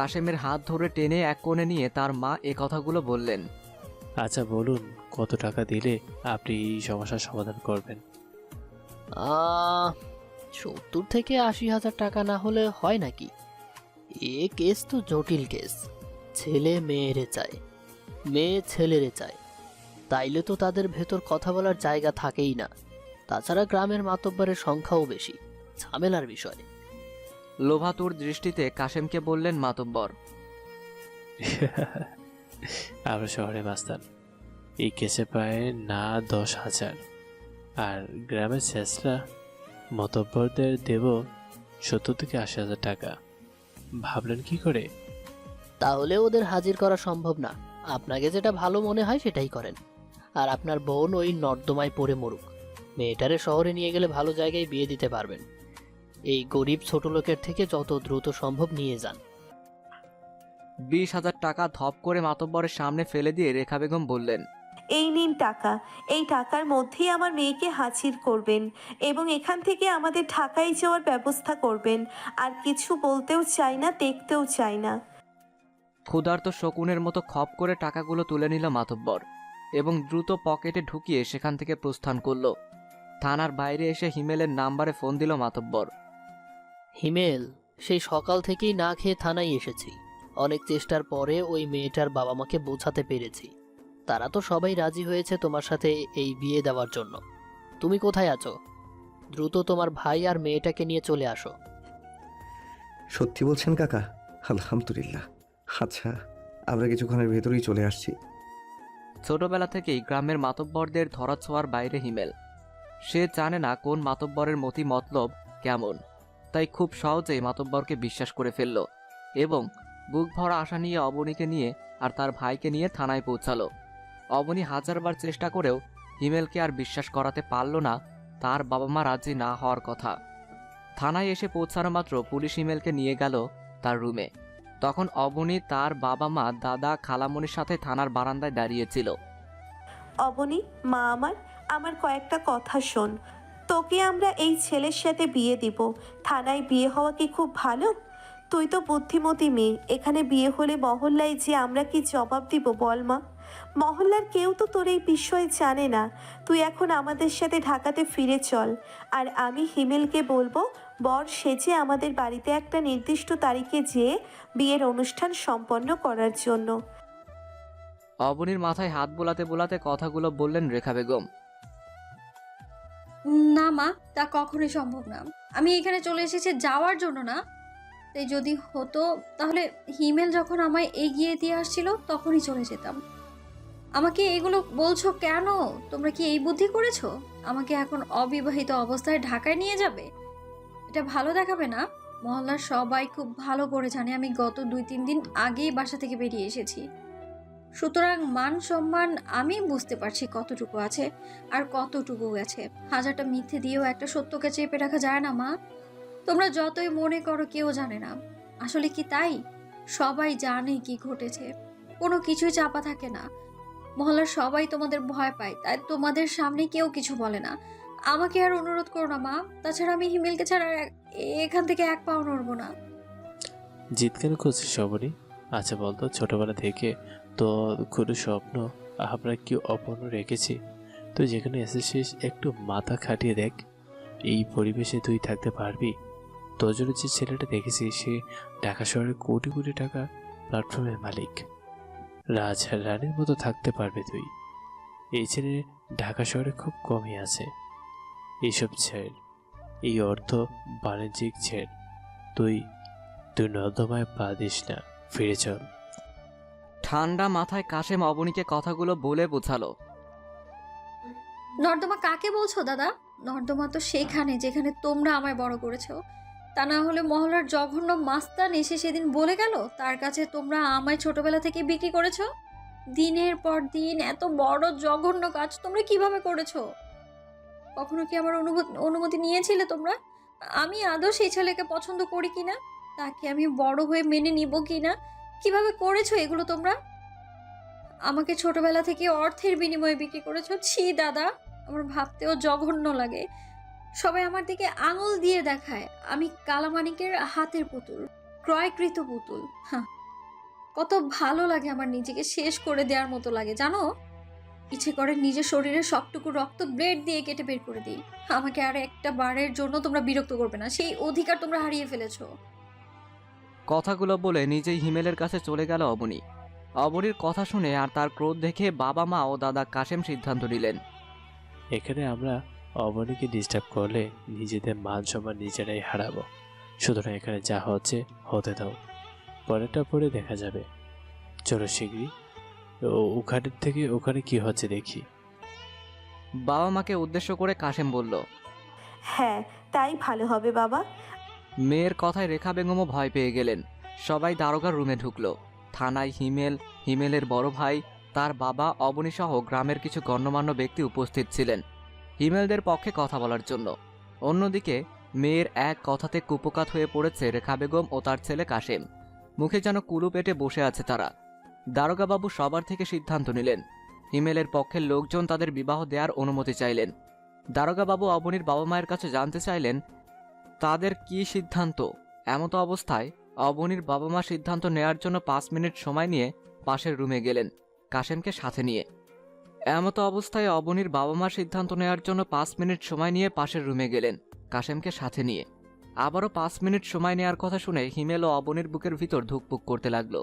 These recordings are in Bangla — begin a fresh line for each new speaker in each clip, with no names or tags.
কাশেমের হাত ধরে টেনে এক কোণে নিয়ে তার মা এ কথাগুলো বললেন।
আচ্ছা বলুন কত টাকা দিলে আপনি এই সমস্যার সমাধান করবেন?
সত্তর থেকে আশি হাজার টাকা না হলে হয় নাকি? এ কেস তো জটিল কেস। ছেলে মেয়েরে চায় মেয়ে ছেলেরে চায়। তাইলে তো তাদের ভেতর কথা বলার জায়গা থাকেই না। তাছাড়া গ্রামের মাতব্বরের সংখ্যাও বেশি ঝামেলার বিষয়।
লোভাতুর দৃষ্টিতে কাশেমকে বললেন মাতব্বর।
আমরা শহরে মাস্তান এই কেসে পায় না দশ হাজার। আর গ্রামের শেষরা মতব্বরদের দেব সত্তর থেকে আশি হাজার টাকা। ভাবলেন কি করে?
তাহলে ওদের হাজির করা সম্ভব না। আপনাকে যেটা ভালো মনে হয় সেটাই করেন। আর আপনার বোন ওই নর্দমায় পড়ে মরুক। মেয়েটারে শহরে নিয়ে গেলে ভালো জায়গায় বিয়ে দিতে পারবেন। এই গরিব ছোট লোকের থেকে যত দ্রুত সম্ভব নিয়ে যান।
বিশ হাজার টাকা ধপ করে মাতব্বরের সামনে ফেলে দিয়ে রেখা বেগম বললেন
এই নিন টাকা এই টাকার মধ্যেই আমার মেয়েকে হাজির করবেন এবং এখান থেকে আমাদের ঢাকায় যাওয়ার ব্যবস্থা করবেন। আর কিছু বলতেও চাই না দেখতেও চাই না।
ক্ষুধার্ত শকুনের মতো খপ করে টাকাগুলো তুলে নিল মাতব্বর এবং দ্রুত পকেটে ঢুকিয়ে সেখান থেকে প্রস্থান করল। থানার বাইরে এসে হিমেলের নাম্বারে ফোন দিল মাতব্বর।
হিমেল সেই সকাল থেকেই না খেয়ে থানায় এসেছি। অনেক চেষ্টার পরে ওই মেয়েটার বাবা মাকে বোঝাতে পেরেছি। তারা তো সবাই রাজি হয়েছে তোমার সাথে এই বিয়ে দেওয়ার জন্য। তুমি কোথায় আছো? দ্রুত তোমার ভাই আর মেয়েটাকে নিয়ে চলে আসো।
সত্যি বলছেন কাকা? আলহামদুলিল্লাহ। আচ্ছা আমরা কিছুক্ষণের ভেতরেই চলে আসছি।
ছোটবেলা থেকেই গ্রামের মাতব্বরদের ধরাছোঁয়ার বাইরে হিমেল। সে জানে না কোন মাতব্বরের মতি মতলব কেমন। তাই খুব সহজেই মাতব্বরকে বিশ্বাস করে ফেলল এবং বুক ভরা আশা নিয়ে অবনীকে নিয়ে আর তার ভাইকে নিয়ে থানায় পৌঁছালো। অবনী হাজারবার চেষ্টা করেও হিমেলকে আর বিশ্বাস করাতে পারল না, তার বাবা মা রাজি না হওয়ার কথা। থানায় এসে পৌঁছানো মাত্র পুলিশ হিমেলকে নিয়ে গেল তার রুমে। তখন অবনী তার বাবা মা দাদা, খালামণির সাথে থানার বারান্দায় দাঁড়িয়েছিল
অবনী, মা আমার আমার কয়েকটা কথা শোন। তোকে আমরা এই ছেলের সাথে বিয়ে দিব। থানায় বিয়ে হওয়া কি খুব ভালো? তুই তো বুদ্ধিমতী মেয়ে, এখানে বিয়ে হলে মহল্লায় যে আমরা কি জবাব দিব বল মা? মহল্লার কেউ তো তোর এই বিষয়ে জানে না। তুই এখন আমাদের সাথে ঢাকাতে ফিরে চল। আর আমি হিমেলকে বলব, বর সেজে আমাদের বাড়িতে একটা নির্দিষ্ট তারিখে যেয়ে বিয়ের অনুষ্ঠান সম্পন্ন করার জন্য।
অবনীর মাথায় হাত বোলাতে বোলাতে কথাগুলো বললেন রেখা বেগম।
না, মা, তা কখনোই সম্ভব না। আমি এখানে চলে এসেছি যাওয়ার জন্য না। তাই যদি হতো, তাহলে হিমেল যখন আমায় এগিয়ে দিয়ে আসছিল, তখনই চলে যেতাম। আমাকে এগুলো বলছো কেন? তোমরা কি এই বুদ্ধি করেছ? আমাকে এখন অবিবাহিত অবস্থায় ঢাকায় নিয়ে যাবে? এটা ভালো দেখাবে না? মহল্লার সবাই খুব ভালো করে জানে আমি গত দুই তিন দিন আগেই বাসা থেকে বেরিয়ে এসেছি। সুতরাং মান সম্মান আমি বুঝতে পারছি কতটুকু আছে আর কতটুকু গেছে। হাজারটা মিথ্যে দিয়েও একটা সত্যকে চেপে রাখা যায় না, মা। তোমরা যতই মনে করো কেউ জানে না। আসলে কি তাই? সবাই জানে কি ঘটেছে। কোনো কিছুই চাপা থাকে না। মহল্লার সবাই তোমাদের ভয় পায়, তাই তোমাদের সামনে কেউ কিছু বলে না। আমাকে আর অনুরোধ করো না, মা। তাছাড়া আমি হিমেলকে ছাড়া এখান থেকে এক পাও নড়বো না।
জিত কেন করছিস সবরই আচ্ছা বলতো, ছোটবেলা থেকে তো কোনো স্বপ্ন আমরা কি অপূর্ণ রেখেছি? তুই যেখানে এসেছিস, একটু মাথা খাটিয়ে দেখ। এই পরিবেশে তুই থাকতে পারবি। তোর জন্য যে ছেলেটা দেখেছিস সে ঢাকা শহরে কোটি কোটি টাকা প্ল্যাটফর্মের মালিক। রাজ রানীর মতো থাকতে পারবে তুই। এই ছেলে ঢাকা শহরে খুব কমই আছে। এইসব ছেড় এই অর্থ বাণিজ্যিক ছেড় তুই তুই নর্দমায় পা দিস না। ফিরে চল।
ঠান্ডা মাথায় কাশেম অবনীকে কথাগুলো বলে বোঝালো।
নর্দমা কাকে বলছো, দাদা? নর্দমা তো সেখানে, যেখানে তোমরা আমায় বড় করেছ। তা না হলে মহলার জঘন্য মাস্তান এসে সেদিন বলে গেল, তার কাছে তোমরা আমায় ছোটবেলা থেকে বিক্রি করেছ? দিনের পর দিন এত বড় জঘন্য কাজ তোমরা কীভাবে করেছ? কখনো কি আমার অনুভূতি, অনুমতি নিয়েছিলে তোমরা? আমি আদৌ সেই ছেলেকে পছন্দ করি কিনা? তাকে আমি বড় হয়ে মেনে নিব কিনা? কীভাবে করেছ এগুলো তোমরা? আমাকে ছোটবেলা থেকে অর্থের বিনিময়ে বিক্রি করেছ? ছি, দাদা, আমার ভাবতেও জঘন্য লাগে। সবাই আমার দিকে আঙুল দিয়ে দেখায়। আমি কালামানিকের হাতের পুতুল, ক্রয়কৃত পুতুল। হ্যাঁ কত ভালো লাগে আমার নিজেকে শেষ করে দেওয়ার মতো লাগে, জানো? ইচ্ছে করে নিজের শরীরের সবটুকু রক্ত ব্লেড দিয়ে কেটে বের করে দিই। আমাকে আর একটা বারের জন্য তোমরা বিরক্ত করবে না। সেই অধিকার তোমরা হারিয়ে ফেলেছো।
কথাগুলো বলে নিজেই হিমেলের কাছে চলে গেল অবনী। অবনীর কথা শুনে আর তার ক্রোধ দেখে বাবা মা ও দাদা কাশেম সিদ্ধান্ত নিলেন।
এখানে আমরা অবনীকে ডিস্টার্ব করলে নিজেদের মান সম্মান নিজেরাই হারাবো। সুতরাং এখানে যা হচ্ছে হতে দাও। পরেরটা পরে দেখা যাবে। চলো শীঘ্রই ও- ওখানের থেকে ওখানে কি হচ্ছে দেখি।
বাবা মাকে উদ্দেশ্য করে কাশেম বলল
হ্যাঁ তাই ভালো হবে বাবা।
মেয়ের কথায় রেখা বেগমও ভয় পেয়ে গেলেন। সবাই দারোগার রুমে ঢুকল। থানায় হিমেল, হিমেলের বড় ভাই, তার বাবা অবনীসহ গ্রামের কিছু গণ্যমান্য ব্যক্তি উপস্থিত ছিলেন। হিমেলদের পক্ষে কথা বলার জন্য। অন্যদিকে, মেয়ের এক কথাতে কুপকাত হয়ে পড়েছে রেখা বেগম ও তার ছেলে কাশেম। মুখে যেন কুলু পেটে বসে আছে তারা। দারোগাবাবু সবার থেকে সিদ্ধান্ত নিলেন। হিমেলের পক্ষের লোকজন তাদের বিবাহ দেওয়ার অনুমতি চাইলেন। দারোগাবাবু অবনীর বাবা মায়ের কাছে জানতে চাইলেন তাদের কি সিদ্ধান্ত? এমতো অবস্থায় অবনীর বাবা মা সিদ্ধান্ত নেয়ার জন্য পাঁচ মিনিট সময় নিয়ে পাশের রুমে গেলেন, কাশেমকে সাথে নিয়ে। এমতো অবস্থায় অবনীর বাবা মা সিদ্ধান্ত নেয়ার জন্য পাঁচ মিনিট সময় নিয়ে পাশের রুমে গেলেন, কাশেমকে সাথে নিয়ে। আবারও পাঁচ মিনিট সময় নেয়ার কথা শুনে হিমেল ও অবনীর বুকের ভিতর ধুকপুক করতে লাগল।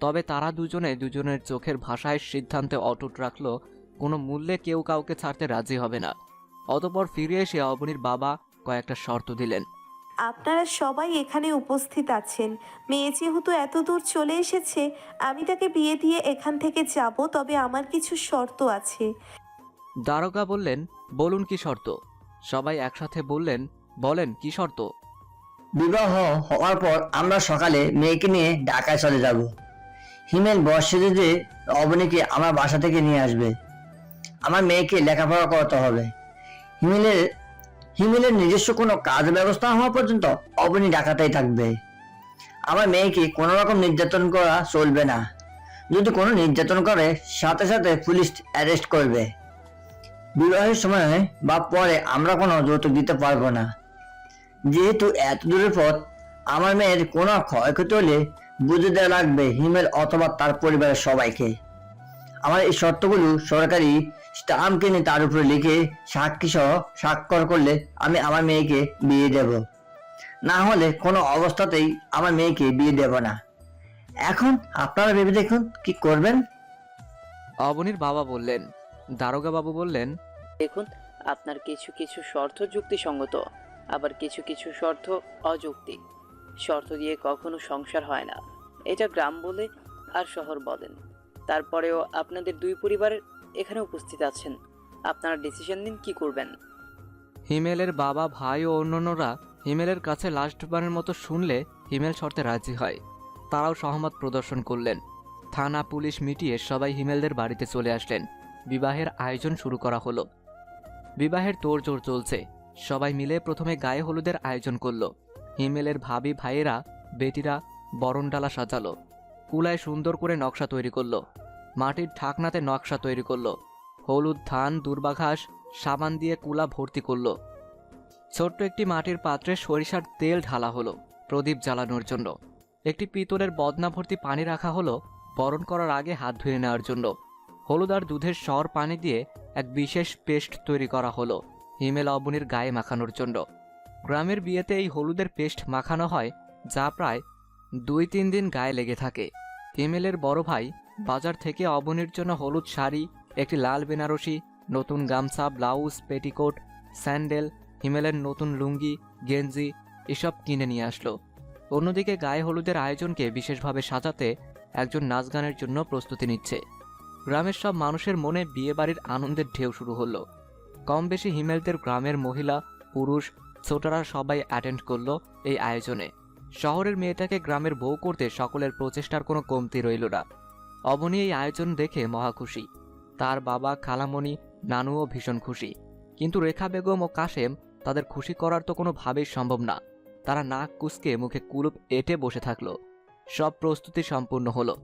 তবে তারা দুজনে দুজনের চোখের ভাষায় সিদ্ধান্তে অটুট রাখল, কোনো মূল্যে কেউ কাউকে ছাড়তে রাজি হবে না। অতপর ফিরে এসে অবনীর বাবা কয়েকটা শর্ত দিলেন।
আপনারা সবাই এখানে উপস্থিত আছেন। মেয়ে যেহেতু এত দূর চলে এসেছে আমি তাকে বিয়ে দিয়ে এখান থেকে যাব তবে আমার কিছু শর্ত আছে।
দারোগা বললেন বলুন কি শর্ত? সবাই একসাথে বললেন বলেন কি শর্ত?
বিবাহ হওয়ার পর আমরা সকালে মেয়েকে নিয়ে ঢাকায় চলে যাব। হিমেল বর্ষে যে অবনীকে আমার বাসা থেকে নিয়ে আসবে। আমার মেয়েকে লেখাপড়া করতে হবে। হিমেলের হিমেলের নিজস্ব কোনো কাজ ব্যবস্থা হওয়া পর্যন্ত অবনী ঢাকাতেই থাকবে। আমার মেয়েকে কোনো রকম নির্যাতন করা চলবে না। যদি কোনো নির্যাতন করে, সাথে সাথে পুলিশ অ্যারেস্ট করবে। বিবাহের সময় বা পরে আমরা কোনো যৌতুক দিতে পারব না। যেহেতু এত দূরের পথ, আমার মেয়ের কোনো ক্ষয়ক্ষতি হলে বুঝে দেওয়া লাগবে হিমেল অথবা তার পরিবারের সবাইকে। আমার এই শর্তগুলো সরকারি স্টাম্প কিনে তার উপরে লিখে সাক্ষী সহ স্বাক্ষর করলে আমি আমার মেয়েকে বিয়ে দেব। না হলে কোনো অবস্থাতেই আমার মেয়েকে বিয়ে দেব না। এখন আপনারা ভেবে দেখুন কি করবেন।
অবনীর বাবা বললেন দারোগা বাবু বললেন
দেখুন আপনার কিছু কিছু শর্ত যুক্তিসঙ্গত আবার কিছু কিছু শর্ত অযৌক্তিক শর্ত দিয়ে কখনো সংসার হয় না। এটা গ্রাম বলে আর শহর বলেন। তারপরেও আপনাদের দুই পরিবার এখানে উপস্থিত আছেন। আপনারা ডিসিশন নিন কি করবেন।
হিমেলের বাবা, ভাই ও অন্যান্যরা হিমেলের কাছে লাস্টবারের মতো শুনলে হিমেল শর্তে রাজি হয়। তারাও সহমত প্রদর্শন করলেন। থানা পুলিশ মিটিয়ে সবাই হিমেলদের বাড়িতে চলে আসলেন। বিবাহের আয়োজন শুরু করা হলো। বিবাহের তোড়জোড় চলছে। সবাই মিলে প্রথমে গায়ে হলুদের আয়োজন করল। হিমেলের ভাবি, ভাইয়েরা, বেটিরা বরণডালা সাজালো। কুলায় সুন্দর করে নকশা তৈরি করল। মাটির ঢাকনাতে নকশা তৈরি করল। হলুদ ধান, দুর্বাঘাস, সাবান দিয়ে কুলা ভর্তি করল। ছোট্ট একটি মাটির পাত্রে সরিষার তেল ঢালা হলো প্রদীপ জ্বালানোর জন্য। একটি পিতলের বদনা ভর্তি পানি রাখা হলো বরণ করার আগে হাত ধুয়ে নেওয়ার জন্য। হলুদ আর দুধের সর পানি দিয়ে এক বিশেষ পেস্ট তৈরি করা হলো হিমেল অবনির গায়ে মাখানোর জন্য। গ্রামের বিয়েতে এই হলুদের পেস্ট মাখানো হয় যা প্রায় দুই তিন দিন গায়ে লেগে থাকে। হিমেলের বড় ভাই বাজার থেকে অবনীর জন্য হলুদ শাড়ি, একটি লাল বেনারসি, নতুন গামছা, ব্লাউজ, পেটিকোট, স্যান্ডেল, হিমেলের নতুন লুঙ্গি, গেঞ্জি, এসব কিনে নিয়ে আসলো। অন্যদিকে গায়ে হলুদের আয়োজনকে বিশেষভাবে সাজাতে একজন নাচ গানের জন্য প্রস্তুতি নিচ্ছে। গ্রামের সব মানুষের মনে বিয়েবাড়ির আনন্দের ঢেউ শুরু হলো। কম বেশি হিমেলদের গ্রামের মহিলা, পুরুষ, ছোটরা সবাই অ্যাটেন্ড করল এই আয়োজনে। শহরের মেয়েটাকে গ্রামের বউ করতে সকলের প্রচেষ্টার কোনো কমতি রইল না। অবনী এই আয়োজন দেখে মহা খুশি। তার বাবা খালামণি, নানুও ভীষণ খুশি। কিন্তু রেখা বেগম ও কাশেম তাদের খুশি করার তো কোনো ভাবেই সম্ভব না। তারা নাক কুচকে মুখে কুলুপ এঁটে বসে থাকল। সব প্রস্তুতি সম্পূর্ণ হলো।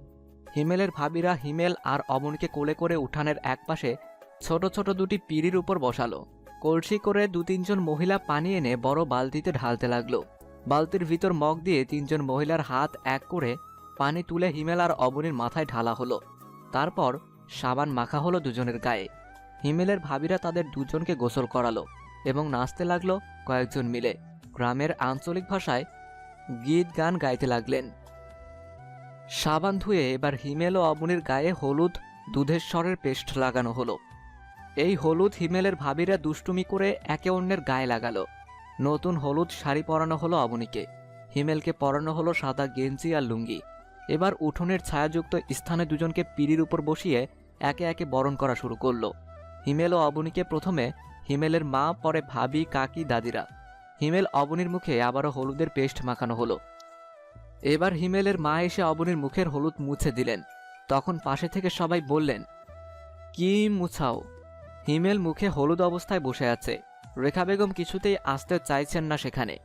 হিমেলের ভাবিরা হিমেল আর অবনীকে কোলে করে উঠানের একপাশে ছোট ছোট দুটি পিঁড়ির উপর বসালো। কলসি করে দু তিনজন মহিলা পানি এনে বড় বালতিতে ঢালতে লাগল। বালতির ভিতর মগ দিয়ে তিনজন মহিলার হাত এক করে পানি তুলে হিমেল আর অবনীর মাথায় ঢালা হলো। তারপর সাবান মাখা হলো দুজনের গায়ে। হিমেলের ভাবিরা তাদের দুজনকে গোসল করালো এবং নাচতে লাগল কয়েকজন মিলে। গ্রামের আঞ্চলিক ভাষায় গীত গান গাইতে লাগলেন। সাবান ধুয়ে এবার হিমেল ও অবনীর গায়ে হলুদ দুধের স্বরের পেস্ট লাগানো হলো। এই হলুদ হিমেলের ভাবিরা দুষ্টুমি করে একে অন্যের গায়ে লাগালো। নতুন হলুদ শাড়ি পরানো হলো অবনীকে। হিমেলকে পরানো হলো সাদা গেঞ্জি আর লুঙ্গি। এবার উঠোনের ছায়াযুক্ত স্থানে দুজনকে পিড়ির উপর বসিয়ে একে একে বরণ করা শুরু করল। হিমেল ও অবনীকে প্রথমে হিমেলের মা, পরে ভাবি, কাকি, দাদিরা। হিমেল অবনীর মুখে আবারও হলুদের পেস্ট মাখানো হলো। এবার হিমেলের মা এসে অবনীর মুখের হলুদ মুছে দিলেন। তখন পাশে থেকে সবাই বললেন, কি মুছাও? হিমেল মুখে হলুদ অবস্থায় বসে আছে। রেখা বেগম কিছুতেই আসতে চাইছেন না সেখানে।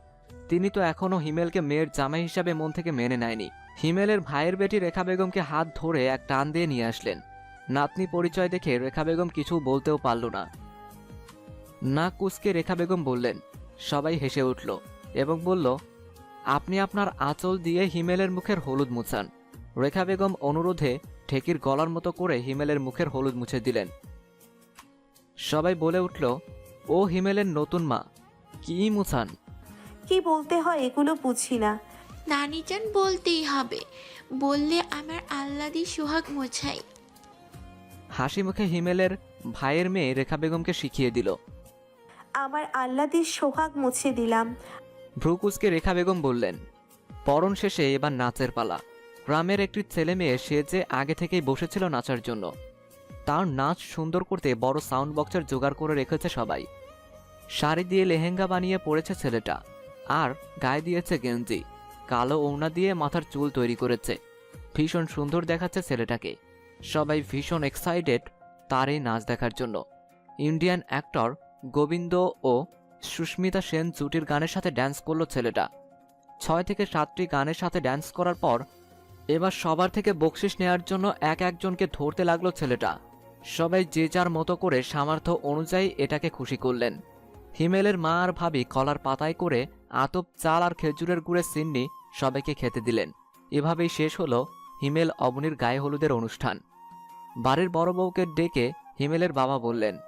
তিনি তো এখনও হিমেলকে মেয়ের জামাই হিসাবে মন থেকে মেনে নেয়নি। হিমেলের ভাইয়ের বেটি রেখা বেগমকে হাত ধরে এক টান দিয়ে নিয়ে আসলেন। নাতনি পরিচয় দেখে রেখা বেগম কিছু বলতেও পারল না। না কুসকে রেখা বেগম বললেন, সবাই হেসে উঠল এবং বলল, আপনি আপনার আঁচল দিয়ে হিমেলের মুখের হলুদ মুছান। রেখা বেগম অনুরোধে ঠেকির গলার মতো করে হিমেলের মুখের হলুদ মুছে দিলেন। সবাই বলে উঠল, ও হিমেলের নতুন মা, কি মুছান?
কি বলতে হয় এগুলো বুঝি না।
নানিজান বলতেই হবে। বললে আমার আল্লাদি সোহাগ মোছাই।
হাসি মুখে হিমেলের ভাইয়ের মেয়ে রেখা বেগমকে শিখিয়ে দিল।
আমার আল্লাদির সোহাগ মুছে দিলাম।
ভ্রুকুসকে রেখা বেগম বললেন পরন শেষে এবার নাচের পালা। গ্রামের একটি ছেলে মেয়ে সে যে আগে থেকেই বসেছিল নাচার জন্য। তার নাচ সুন্দর করতে বড় সাউন্ড বক্সের জোগাড় করে রেখেছে সবাই। শাড়ি দিয়ে লেহেঙ্গা বানিয়ে পড়েছে ছেলেটা। আর গায়ে দিয়েছে গেঞ্জি। কালো ওড়না দিয়ে মাথার চুল তৈরি করেছে। ভীষণ সুন্দর দেখাচ্ছে ছেলেটাকে। সবাই ভীষণ এক্সাইটেড তার এই নাচ দেখার জন্য। ইন্ডিয়ান অ্যাক্টর গোবিন্দ ও সুস্মিতা সেন জুটির গানের সাথে ড্যান্স করল ছেলেটা। ছয় থেকে সাতটি গানের সাথে ড্যান্স করার পর এবার সবার থেকে বকশিস নেওয়ার জন্য এক একজনকে ধরতে লাগল ছেলেটা। সবাই যে যার মতো করে সামর্থ্য অনুযায়ী এটাকে খুশি করলেন। হিমেলের মা আর ভাবি কলার পাতায় করে আতপ চাল আর খেজুরের গুড়ের সিন্নি সবাইকে খেতে দিলেন। এভাবেই শেষ হলো হিমেল অবনির গায়ে হলুদের অনুষ্ঠান। বাড়ির বড় বউকে ডেকে হিমেলের বাবা বললেন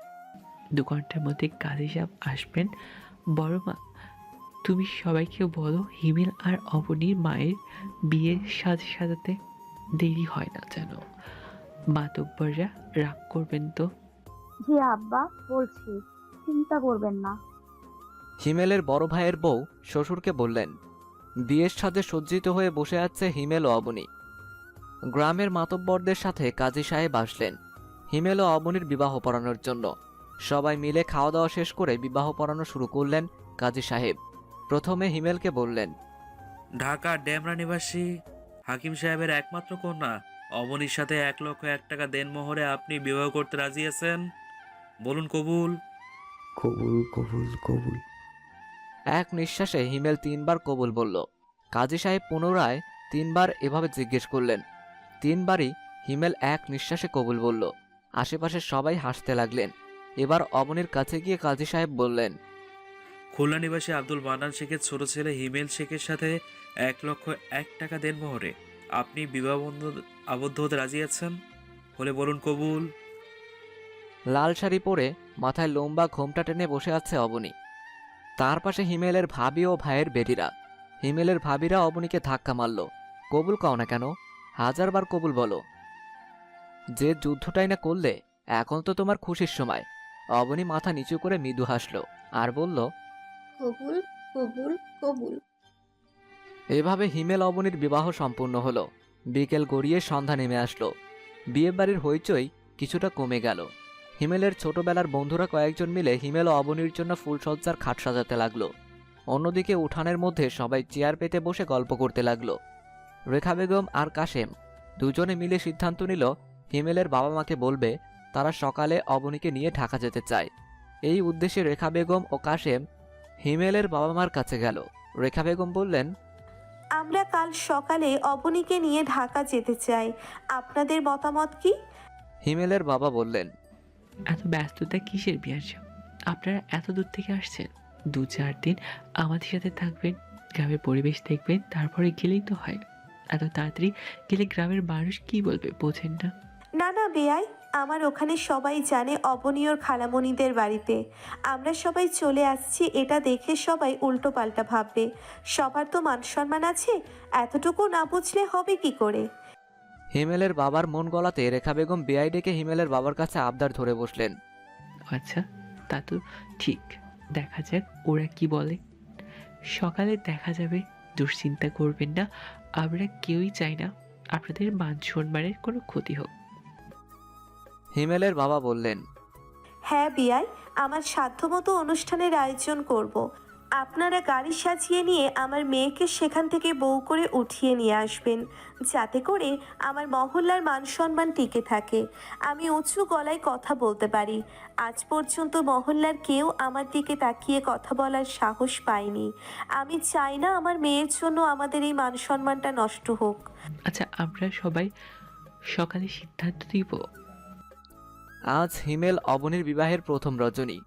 দু ঘণ্টার মধ্যে কাজী সাহেব আসবেন। বড় মা তুমি সবাইকে বলো হিমেল আর অবনীর মায়ের বিয়ের সাজে সাজাতে দেরি হয় না যেন। মাতব্বররা রাগ করবেন তো?
জি আব্বা বলছি। চিন্তা করবেন না।
হিমেলের বড় ভাইয়ের বউ শ্বশুরকে বললেন বিয়ের সাথে সজ্জিত হয়ে বসে আছে হিমেল ও অবনী। গ্রামের মাতব্বরদের সাথে কাজী সাহেব আসলেন। হিমেল ও অবনীর বিবাহ পড়ানোর জন্য। সবাই মিলে খাওয়া দাওয়া শেষ করে বিবাহ পড়ানো শুরু করলেন কাজী সাহেব। প্রথমে হিমেলকে বললেন
ঢাকা ডেমরা নিবাসী হাকিম সাহেবের একমাত্র কন্যা। অবনীর সাথে এক লক্ষ এক টাকা দেনমোহরে আপনি বিবাহ করতে রাজি আছেন? বলুন কবুল।
কবুল কবুল কবুল।
এক নিঃশ্বাসে হিমেল তিনবার কবুল বলল। কাজী সাহেব পুনরায় তিনবার এভাবে জিজ্ঞেস করলেন। তিনবারই হিমেল এক নিঃশ্বাসে কবুল বলল। আশেপাশে সবাই হাসতে লাগলেন। এবার অবনীর কাছে গিয়ে কাজী সাহেব বললেন
খুলনা নিবাসী আব্দুল মান্নান শেখের ছোট ছেলে হিমেল শেখের সাথে এক লক্ষ এক টাকা দেন মোহরে। আপনি বিবাহ বন্ধ- আবদ্ধ হতে রাজি আছেন? হলে বলুন কবুল।
লাল শাড়ি পরে মাথায় লম্বা ঘোমটা টেনে বসে আছে অবনী। তার পাশে হিমেলের ভাবি ও ভাইয়ের বেটিরা। হিমেলের ভাবিরা অবনীকে ধাক্কা মারল। কবুল কও না কেন? হাজারবার কবুল বলো। যে যুদ্ধটাই না করলে এখন তো তোমার খুশির সময়। অবনী মাথা নিচু করে মৃদু হাসল আর বলল
কবুল কবুল কবুল।
এভাবে হিমেল অবনীর বিবাহ সম্পূর্ণ হলো। বিকেল গড়িয়ে সন্ধ্যা নেমে আসলো। বিয়ে বাড়ির হইচই কিছুটা কমে গেল। হিমেলের ছোটবেলার বন্ধুরা কয়েকজন মিলে হিমেল ও অবনীর জন্য ফুলসজ্জার খাট সাজাতে লাগল। অন্যদিকে উঠানের মধ্যে সবাই চেয়ার পেতে বসে গল্প করতে লাগল। রেখা বেগম আর কাশেম দুজনে মিলে সিদ্ধান্ত নিল হিমেলের বাবা মাকে বলবে তারা সকালে অবনীকে নিয়ে ঢাকা যেতে চায়। এই উদ্দেশ্যে রেখা বেগম ও কাশেম হিমেলের বাবা মার কাছে গেল। রেখা বেগম বললেন
আমরা কাল সকালে অবনীকে নিয়ে ঢাকা যেতে চাই। আপনাদের মতামত কি?
হিমেলের বাবা বললেন
এত ব্যস্ততা কিসের বিয়ার আপনারা এত দূর থেকে আসছেন। দু চার দিন আমাদের সাথে থাকবেন, গ্রামের পরিবেশ দেখবেন, তারপরে গেলেই তো হয়। এত তাড়াতাড়ি গেলে গ্রামের মানুষ কি বলবে, বোঝেন না।
না না, বেয়াই, আমার ওখানে সবাই জানে অবনীয়র খালামণিদের বাড়িতে। আমরা সবাই চলে আসছি, এটা দেখে সবাই উল্টো পাল্টা ভাববে। সবার তো মান সম্মান আছে, এতটুকু না বুঝলে হবে কি করে?
হিমেলের বাবার মন গলাতে রেখা বেগম বেআই ডেকে হিমেলের বাবার কাছে আবদার ধরে বসলেন।
আচ্ছা তা তো ঠিক। দেখা যাক ওরা কি বলে। সকালে দেখা যাবে দুশ্চিন্তা করবেন না আমরা কেউই চাই না আপনাদের মান সম্মানের কোনো ক্ষতি হোক।
হিমেলের বাবা বললেন
হ্যাঁ বিয়াই আমার সাধ্যমতো অনুষ্ঠানের আয়োজন করব। আপনারা গাড়ি সাজিয়ে নিয়ে আমার মেয়েকে সেখান থেকে বউ করে উঠিয়ে নিয়ে আসবেন। যাতে করে আমার মহল্লার মান সম্মান টিকে থাকে। আমি উঁচু গলায় কথা বলতে পারি। আজ পর্যন্ত মহল্লার কেউ আমার দিকে তাকিয়ে কথা বলার সাহস পায়নি। আমি চাই না আমার মেয়ের জন্য আমাদের এই মান সম্মানটা নষ্ট হোক।
আচ্ছা আমরা সবাই সকালে সিদ্ধান্ত দিব
আজ হিমেল অবনীর বিবাহের প্রথম রজনী।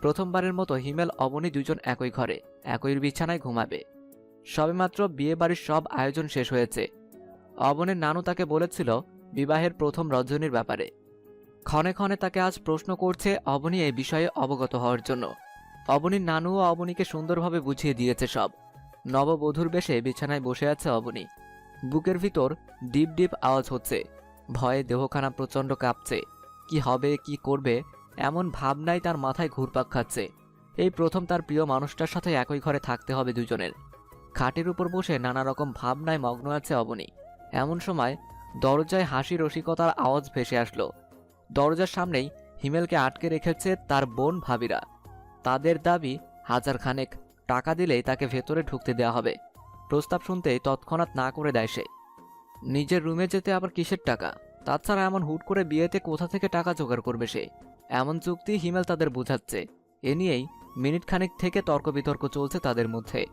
প্রথমবারের মতো হিমেল, অবনী দুজন একই ঘরে, একই বিছানায় ঘুমাবে। সবেমাত্র বিয়ে বাড়ির সব আয়োজন শেষ হয়েছে। অবনীর নানু তাকে বলেছিল বিবাহের প্রথম রজনীর ব্যাপারে। ক্ষণে ক্ষণে তাকে আজ প্রশ্ন করছে অবনী এই বিষয়ে অবগত হওয়ার জন্য। অবনীর নানু ও অবনীকে সুন্দরভাবে বুঝিয়ে দিয়েছে সব। নববধূর বেশে বিছানায় বসে আছে অবনী। বুকের ভিতর ডিপ ডিপ আওয়াজ হচ্ছে। ভয়ে দেহখানা প্রচণ্ড কাঁপছে। কি হবে, কি করবে এমন ভাবনাই তার মাথায় ঘুরপাক খাচ্ছে। এই প্রথম তার প্রিয় মানুষটার সাথে একই ঘরে থাকতে হবে দুজনের। খাটের উপর বসে নানা রকম ভাবনায় মগ্ন আছে অবনী। এমন সময় দরজায় হাসি রসিকতার আওয়াজ ভেসে আসলো। দরজার সামনেই হিমেলকে আটকে রেখেছে তার বোন ভাবিরা। তাদের দাবি হাজার খানেক টাকা দিলেই তাকে ভেতরে ঢুকতে দেওয়া হবে। প্রস্তাব শুনতেই তৎক্ষণাৎ না করে দেয় সে। নিজের রুমে যেতে আবার কিসের টাকা? তাছাড়া এমন হুট করে বিয়েতে কোথা থেকে টাকা জোগাড় করবে সে? এমন চুক্তি হিমেল তাদের বোঝাচ্ছে। এ নিয়েই মিনিট খানেক থেকে তর্ক বিতর্ক চলছে তাদের মধ্যে।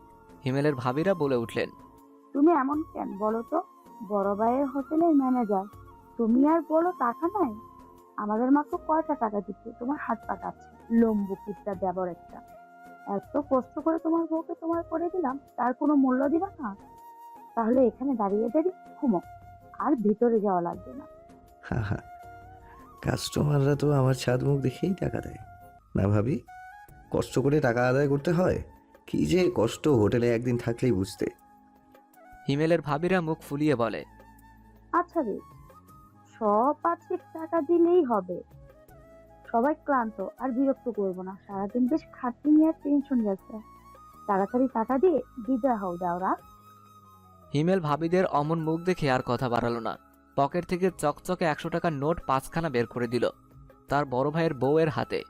হিমেলের ভাবিরা বলে উঠলেন
তুমি এমন কেন বলো তো? বড় ভাইয়ের হোটেলের ম্যানেজার। তুমি আর বলো টাকা নাই। আমাদের মাত্র কয়টা টাকা দিচ্ছে? তোমার হাত পাকাচ্ছে লম্বু কিপটা দেবর একটা। এত কষ্ট করে তোমার বউকে তোমার করে দিলাম তার কোনো মূল্য দিবা না? তাহলে এখানে দাঁড়িয়ে দাঁড়িয়ে ঘুমো আর ভিতরে যাওয়া লাগবে না।
হ্যাঁ হা। কাস্টমাররা তো আমার ছাদ মুখ দেখেই টাকা দেয়। না ভাবি? কষ্ট করে টাকা আদায় করতে হয়? কি যে কষ্ট হোটেলে একদিন থাকলেই বুঝতে।
হিমেলের ভাবিরা মুখ ফুলিয়ে বলে
আচ্ছা রে সব পাঁচেক টাকা দিলেই হবে। সবাই ক্লান্ত আর বিরক্ত করব না। সারাদিন বেশ খাটনি আর টেনশন গেছে। তাড়াতাড়ি টাকা দিয়ে বিদায় হও দাওরা।
হিমেল ভাবিদের অমন মুখ দেখে আর কথা বাড়ালো না। পকেট থেকে চকচকে একশো টাকার নোট পাঁচখানা বের করে দিল তার বড় ভাইয়ের বউয়ের হাতে।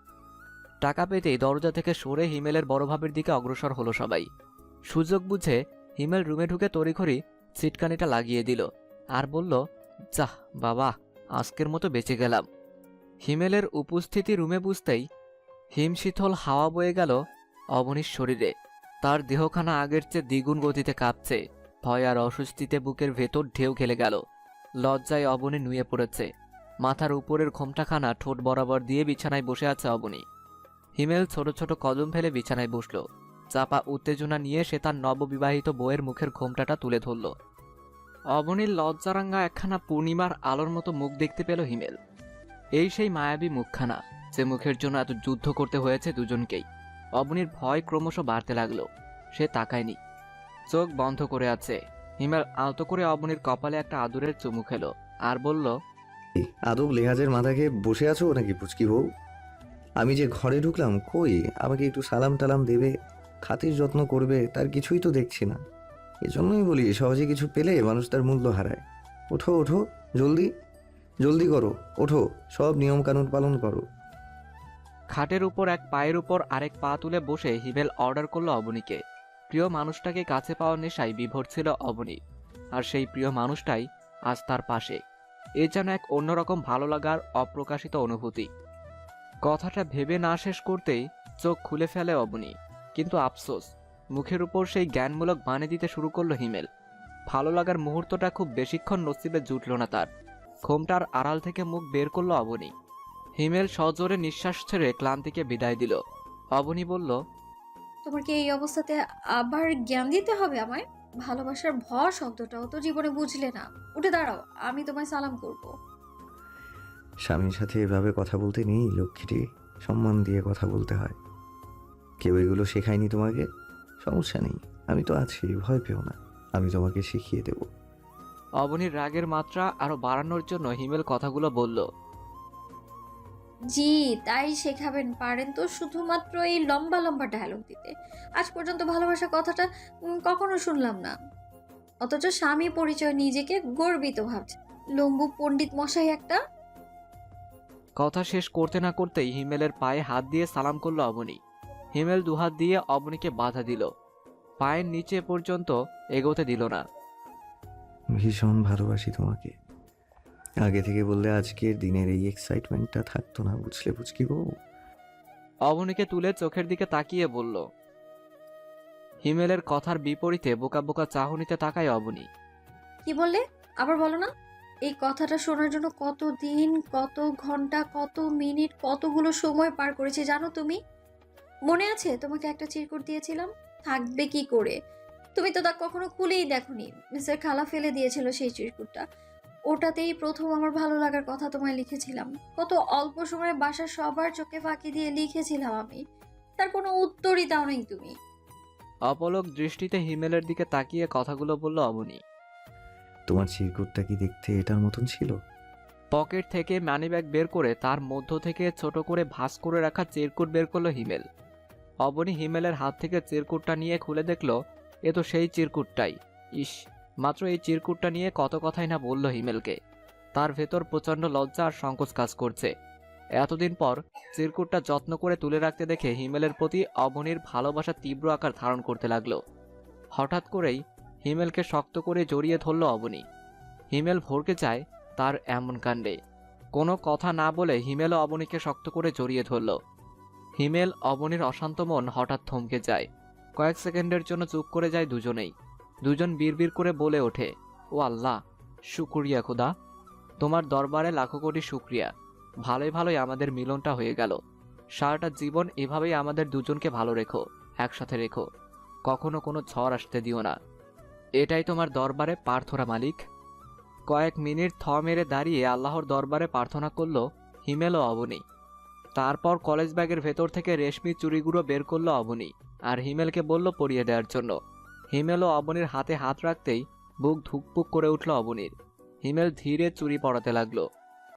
টাকা পেতেই দরজা থেকে সরে হিমেলের বড় ভাবের দিকে অগ্রসর হলো সবাই। সুযোগ বুঝে হিমেল রুমে ঢুকে তড়িঘড়ি সিটকানিটা লাগিয়ে দিল আর বলল, যাহ, বাবা, আজকের মতো বেঁচে গেলাম। হিমেলের উপস্থিতি রুমে বুঝতেই হিমশীতল হাওয়া বয়ে গেল অবনীর শরীরে। তার দেহখানা আগের চেয়ে দ্বিগুণ গতিতে কাঁপছে। ভয় আর অস্বস্তিতে বুকের ভেতর ঢেউ খেলে গেল। লজ্জায় অবনী নুয়ে পড়েছে। মাথার উপরের ঘোমটাখানা ঠোঁট বরাবর দিয়ে বিছানায় বসে আছে অবনী। হিমেল ছোট ছোট কদম ফেলে বিছানায় বসল। চাপা উত্তেজনা নিয়ে সে তার নববিবাহিত বউয়ের মুখের ঘোমটাটা তুলে ধরল। অবনীর লজ্জারাঙ্গা একখানা পূর্ণিমার আলোর মতো মুখ দেখতে পেল হিমেল। এই সেই মায়াবী মুখখানা, যে মুখের জন্য এত যুদ্ধ করতে হয়েছে দুজনকেই। অবনীর ভয় ক্রমশ বাড়তে লাগল। সে তাকায়নি। চোখ বন্ধ করে আছে। হিমেল আলতো করে অবনীর কপালে একটা আদুরের চুমু খেলো আর বলল
আদব লেহাজের মাথাকে বসে আছো নাকি পুচকি বউ? আমি যে ঘরে ঢুকলাম কই? আমাকে একটু সালাম টালাম দেবে খাতির যত্ন করবে তার কিছুই তো দেখছি না। এজন্যই বলি সহজে কিছু পেলে মানুষ তার মূল্য হারায়। ওঠো ওঠো জলদি জলদি করো ওঠো সব নিয়ম কানুন পালন করো।
খাটের উপর এক পায়ের উপর আরেক পা তুলে বসে হিমেল অর্ডার করল অবনীকে। প্রিয় মানুষটাকে কাছে পাওয়ার নেশায় বিভোর ছিল অবনী। আর সেই প্রিয় মানুষটাই আজ তার পাশে। এ যেন এক অন্যরকম ভালো লাগার অপ্রকাশিত অনুভূতি। কথাটা ভেবে না শেষ করতেই চোখ খুলে ফেলে অবনী। কিন্তু আফসোস, মুখের উপর সেই জ্ঞানমূলক বানে দিতে শুরু করল হিমেল। ভালো লাগার মুহূর্তটা খুব বেশিক্ষণ নসিবে জুটল না তার। ঘোমটার আড়াল থেকে মুখ বের করল অবনী। হিমেল সজোরে নিঃশ্বাস ছেড়ে ক্লান্তিকে বিদায় দিল। অবনী বলল
তোমার কি এই অবস্থাতে আবার জ্ঞান দিতে হবে আমায়? ভালোবাসার ভর শব্দটাও তো জীবনে বুঝলে না। উঠে দাঁড়াও আমি তোমায় সালাম করব।
স্বামীর সাথে এভাবে কথা বলতে নেই লক্ষ্মীটি। সম্মান দিয়ে কথা বলতে হয়। কেউ এগুলো শেখায়নি তোমাকে? সমস্যা নেই আমি তো আছি ভয় পেও না। আমি তোমাকে শিখিয়ে দেব।
অবনীর রাগের মাত্রা আরও বাড়ানোর জন্য হিমেল কথাগুলো বলল
জি তাই শেখাবেন। পারেন তো শুধুমাত্র এই লম্বা লম্বা ডায়লগ দিতে। আজ পর্যন্ত ভালোবাসা কথাটা কখনো শুনলাম না। অথচ স্বামী পরিচয় নিজেকে গর্বিত ভাবছে। লম্বু পণ্ডিত মশাই একটা।
কথা শেষ করতে না করতেই হিমেলের পায়ে হাত দিয়ে সালাম করল অবনী। হিমেল দুহাত দিয়ে অবনীকে বাধা দিল। পায়ের নিচে পর্যন্ত এগোতে দিল না।
ভীষণ ভালোবাসি তোমাকে। আগে থেকে বললে আজকের দিনের এই এক্সাইটমেন্টটা থাকতো না বুঝলে বুঝকি বউ?
অবনীকে তুলে চোখের দিকে তাকিয়ে বলল হিমেলের কথার বিপরীতে বোকা বোকা চাহনিতে তাকায় অবনী।
কি বললে? আবার বলো না। এই কথাটা শোনার জন্য কত দিন কত ঘণ্টা কত মিনিট কতগুলো সময় পার করেছি জানো তুমি? মনে আছে তোমাকে একটা চিরকুট দিয়েছিলাম? থাকবে কি করে? তুমি তো তা কখনো খুলেই দেখোনি। মিস্টার খালা ফেলে দিয়েছিল সেই চিরকুটটা। ওটাতেই প্রথম আমার ভালো লাগার কথা তোমায় লিখেছিলাম। কত অল্প সময়ে বাসার সবার চোখে ফাঁকি দিয়ে লিখেছিলাম আমি। তার কোনো উত্তরই দাও নেই তুমি।
অপলক দৃষ্টিতে হিমেলের দিকে তাকিয়ে কথাগুলো বলল অবনী
তোমার চিরকুটটা কি দেখতে এটার মতন ছিল?
পকেট থেকে মানিব্যাগ বের করে তার মধ্য থেকে ছোট করে ভাঁজ করে রাখা চেরকুট বের করল হিমেল। অবনী হিমেলের হাত থেকে চিরকুটটা নিয়ে খুলে দেখল এ তো সেই চিরকুটটাই। ইস মাত্র এই চিরকুটটা নিয়ে কত কথাই না বলল হিমেলকে। তার ভেতর প্রচণ্ড লজ্জা আর সংকোচ কাজ করছে। এতদিন পর চিরকুটটা যত্ন করে তুলে রাখতে দেখে হিমেলের প্রতি অবনীর ভালোবাসা তীব্র আকার ধারণ করতে লাগল। হঠাৎ করেই হিমেলকে শক্ত করে জড়িয়ে ধরল অবনী। হিমেল ভরকে যায় তার এমন কাণ্ডে। কোনো কথা না বলে হিমেল অবনীকে শক্ত করে জড়িয়ে ধরল। হিমেল অবনীর অশান্ত মন হঠাৎ থমকে যায়। কয়েক সেকেন্ডের জন্য চুপ করে যায় দুজনেই। দুজন বিড়বিড় করে বলে ওঠে, ও আল্লাহ, শুক্রিয়া খুদা। তোমার দরবারে লাখো কোটি শুক্রিয়া। ভালোই ভালোই আমাদের মিলনটা হয়ে গেল। সারাটা জীবন এভাবেই আমাদের দুজনকে ভালো রেখো, একসাথে রেখো। কখনো কোনো ঝড় আসতে দিও না। এটাই তোমার দরবারে প্রার্থনা, মালিক। কয়েক মিনিট থ মেরে দাঁড়িয়ে আল্লাহর দরবারে প্রার্থনা করল হিমেল অবনী। তারপর কলেজ ব্যাগের ভেতর থেকে রেশমি চুরিগুলো বের করল অবনী আর হিমেলকে বলল পরিয়ে দেওয়ার জন্য। হিমেল ও অবনীর হাতে হাত রাখতেই বুক ধুকপুক করে উঠল অবনীর। হিমেল ধীরে চুরি পড়াতে লাগল।